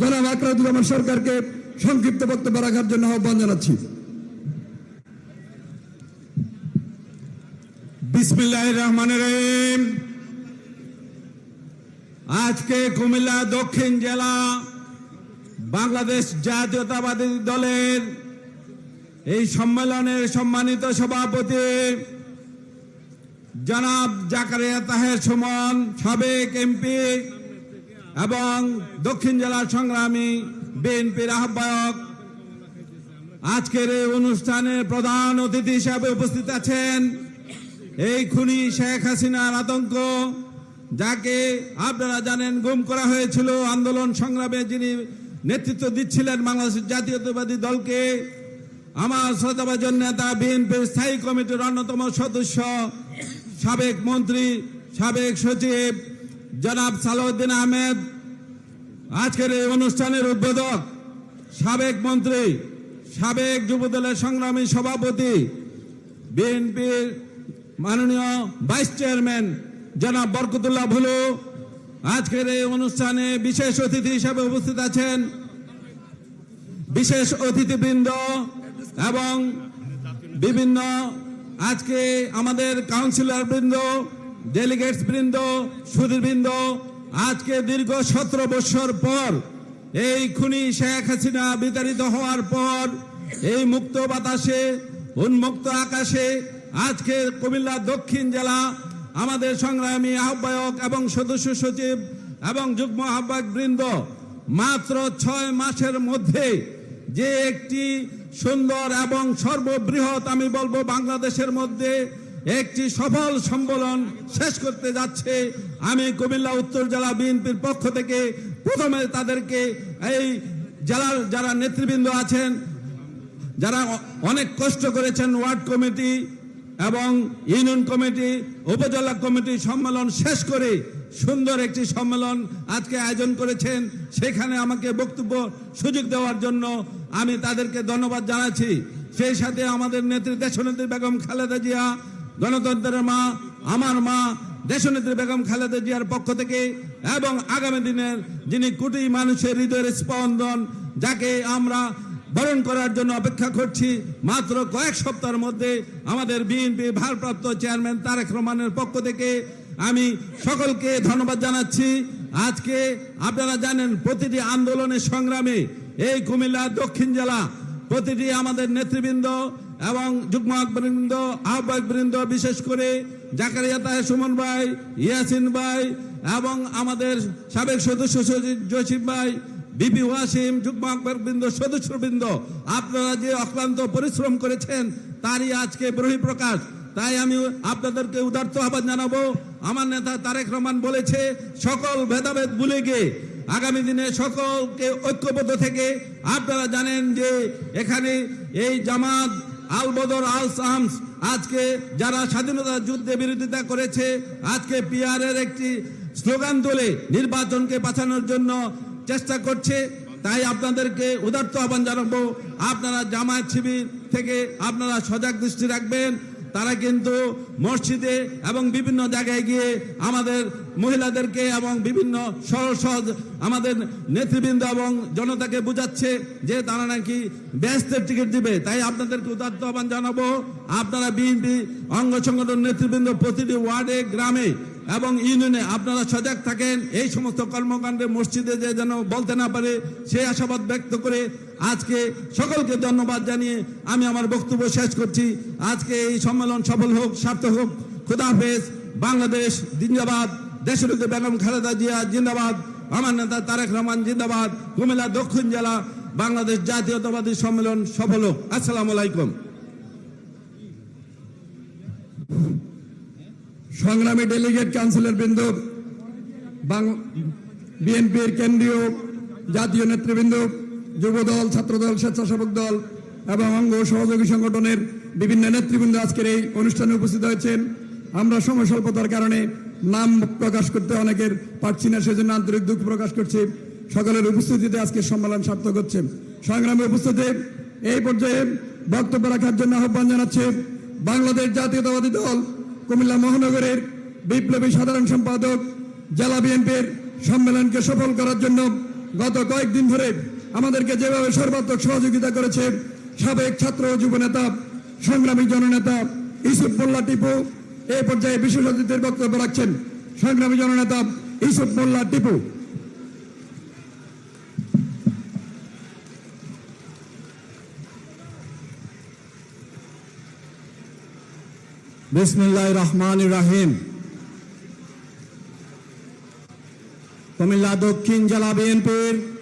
জনাব আকরাদুজ্জামান সরকারকে সংক্ষিপ্ত বক্তব্য রাখার জন্য আহ্বান জানাচ্ছি। বিসমিল্লাহ আজকে কুমিল্লা দক্ষিণ জেলা বাংলাদেশ জাতীয়তাবাদী দলের এই সম্মেলনের সম্মানিত সভাপতি জনাব জাকারিয়া তাহের সুমন, সাবেক এমপি এবং দক্ষিণ জেলার সংগ্রামী বিএনপির আহ্বায়ক আজকের এই অনুষ্ঠানে প্রধান অতিথি হিসাবে উপস্থিত আছেন এই খুনি শেখ হাসিনার আতঙ্ক, যাকে আপনারা জানেন গুম করা হয়েছিল আন্দোলন সংগ্রামে যিনি নেতৃত্ব দিচ্ছিলেন বাংলাদেশ জাতীয়তাবাদী দলকে। আমার শ্রদ্ধাভাজন নেতা বিএনপির স্থায়ী কমিটির অন্যতম সদস্য, সাবেক মন্ত্রী, সাবেক সচিব জনাব সালাউদ্দিন আহমেদ আজকের এই অনুষ্ঠানের উদ্বোধক সাবেক মন্ত্রী, সাবেক যুবদলের সংগ্রামী সভাপতি বিএনপির মাননীয় ভাইস চেয়ারম্যান জনাব বরকতুল্লাহ ভুলু। আজকের এই অনুষ্ঠানে বিশেষ অতিথি হিসাবে উপস্থিত আছেন বিশেষ অতিথিবৃন্দ এবং বিভিন্ন আজকে আমাদের কাউন্সিলর বৃন্দ ডেলিগেটস বৃন্দ সুদীরবৃন্দ আজকে দীর্ঘ সতেরো বৎসর পর, এই খুনি শেখ হাসিনা বিতাড়িত হওয়ার পর, এই মুক্ত বাতাসে, উন্মুক্ত আকাশে, আজকে কুমিল্লা দক্ষিণ জেলা, আমাদের সংগ্রামী আহ্বায়ক এবং সদস্য সচিব এবং যুগ্ম আহ্বায়ক বৃন্দ, মাত্র ছয় মাসের মধ্যে যে একটি সুন্দর এবং সর্ববৃহৎ, আমি বলব বাংলাদেশের মধ্যে একটি সফল সম্মেলন শেষ করতে যাচ্ছে। আমি কুমিল্লা উত্তর জেলা বিএনপির পক্ষ থেকে প্রথমে তাদেরকে এই জেলার যারা নেতৃবৃন্দ আছেন, যারা অনেক কষ্ট করেছেন, ওয়ার্ড কমিটি এবং ইউনিয়ন কমিটি, উপজেলা কমিটি সম্মেলন শেষ করে সুন্দর একটি সম্মেলন আজকে আয়োজন করেছেন। সেখানে আমাকে বক্তব্য, সুযোগ দেওয়ার জন্য আমি তাদেরকে ধন্যবাদ জানাচ্ছি। সেই সাথে আমাদের নেত্রী দেশনেত্রী বেগম খালেদা জিয়া গণতন্ত্রের মা, আমার মা, দেশনেত্রী বেগম খালেদা জিয়ার পক্ষ থেকে এবং আগামী দিনের যিনি কোটি মানুষের হৃদয়ের স্পন্দন, যাকে আমরা বরণ করার জন্য অপেক্ষা করছি, মাত্র কয়েক সপ্তাহের মধ্যে আমাদের বিএনপি ভারপ্রাপ্ত চেয়ারম্যান তারেক রহমানের পক্ষ থেকে আমি সকলকে ধন্যবাদ জানাচ্ছি। আজকে আপনারা জানেন, প্রতিটি আন্দোলনের সংগ্রামে এই কুমিল্লা দক্ষিণ জেলা, প্রতিটি আমাদের নেতৃবৃন্দ এবং যুগ্ম বৃন্দ আহ্বায়ক বৃন্দ বিশেষ করে জাকারিয়া তাহের সুমন ভাই, ইয়াসিন ভাই এবং আমাদের সাবেক সদস্য সচিব জসিম ভাই, বিপি ওয়াসিম, যুগ্ম বৃন্দ, সদস্যবৃন্দ। আপনারা যে অক্লান্ত পরিশ্রম করেছেন, তারই আজকে বহিঃপ্রকাশ তাই আমি আপনাদেরকে উদার্ত আহ্বান জানাব। আমার নেতা তারেক রহমান বলেছে, সকল ভেদাভেদ ভুলে গিয়ে আগামী দিনে সকলকে ঐক্যবদ্ধ থেকে, আপনারা জানেন যে এখানে এই জামাত আল বদর আল সামস আজকে যারা স্বাধীনতা যুদ্ধে বিরোধিতা করেছে, আজকে পিয়ারের একটি স্লোগান তুলে নির্বাচনকে বাঁচানোর জন্য চেষ্টা করছে। তাই আপনাদেরকে উদার্ত আহ্বান জানাব, আপনারা জামায়াত শিবির থেকে আপনারা সজাগ দৃষ্টি রাখবেন। তারা কিন্তু মসজিদে এবং বিভিন্ন জায়গায় গিয়ে আমাদের মহিলাদেরকে এবং বিভিন্ন সহজ আমাদের নেতৃবৃন্দ এবং জনতাকে বুঝাচ্ছে যে তারা নাকি ব্যস্তের টিকিট দিবে। তাই আপনাদেরকে উদার্ত আহ্বান জানাব, আপনারা বিএনপি অঙ্গ সংগঠন নেতৃবৃন্দ প্রতিটি ওয়ার্ডে, গ্রামে এবং ইউনিয়নে আপনারা সজাগ থাকেন, এই সমস্ত কর্মকাণ্ডে মসজিদে যে যেন বলতে না পারে, সেই আশাবাদ ব্যক্ত করে আজকে সকলকে ধন্যবাদ জানিয়ে আমি আমার বক্তব্য শেষ করছি। আজকে এই সম্মেলন সফল হোক, সার্থক হোক। খুদাহাফেজ বাংলাদেশ জিন্দাবাদ দেশরুদ্ধ বেগম খালেদা জিয়া জিন্দাবাদ, আমার নেতা তারেক রহমান জিন্দাবাদ, কুমিল্লা দক্ষিণ জেলা, বাংলাদেশ জাতীয়তাবাদী সম্মেলন সফল হোক। আসসালামু আলাইকুম। সংগ্রামী ডেলিগেট কাউন্সিলর বৃন্দ বিএনপির কেন্দ্রীয় জাতীয় নেতৃবৃন্দ, যুবদল, ছাত্রদল, স্বেচ্ছাসেবক দল এবং অঙ্গ সহযোগী সংগঠনের বিভিন্ন নেতৃবৃন্দ আজকের এই অনুষ্ঠানে উপস্থিত হয়েছেন। আমরা সময় স্বল্পতার কারণে নাম প্রকাশ করতে অনেকের পারছি না, সেজন্য আন্তরিক দুঃখ প্রকাশ করছি। সকলের উপস্থিতিতে আজকে সম্মেলন সার্থক হচ্ছে। সংগ্রামে উপস্থিতি, এই পর্যায়ে বক্তব্য রাখার জন্য আহ্বান জানাচ্ছে বাংলাদেশ জাতীয়তাবাদী দল। কুমিল্লা মহানগরের বিপ্লবী সাধারণ সম্পাদক, জেলা বিএনপির সম্মেলনকে সফল করার জন্য গত কয়েকদিন ধরে আমাদেরকে যেভাবে সর্বাত্মক সহযোগিতা করেছে, সাবেক ছাত্র ও যুব নেতা সংগ্রামী জননেতা ইসুফ মোল্লা টিপু, এ পর্যায়ে বিশেষ অতিথির বক্তব্য রাখছেন সংগ্রামী জননেতা ইসুফ মোল্লা টিপু। বিসমিল্লাহ রহমান রাহিম। কুমিল্লা দক্ষিণ জেলা বিএনপির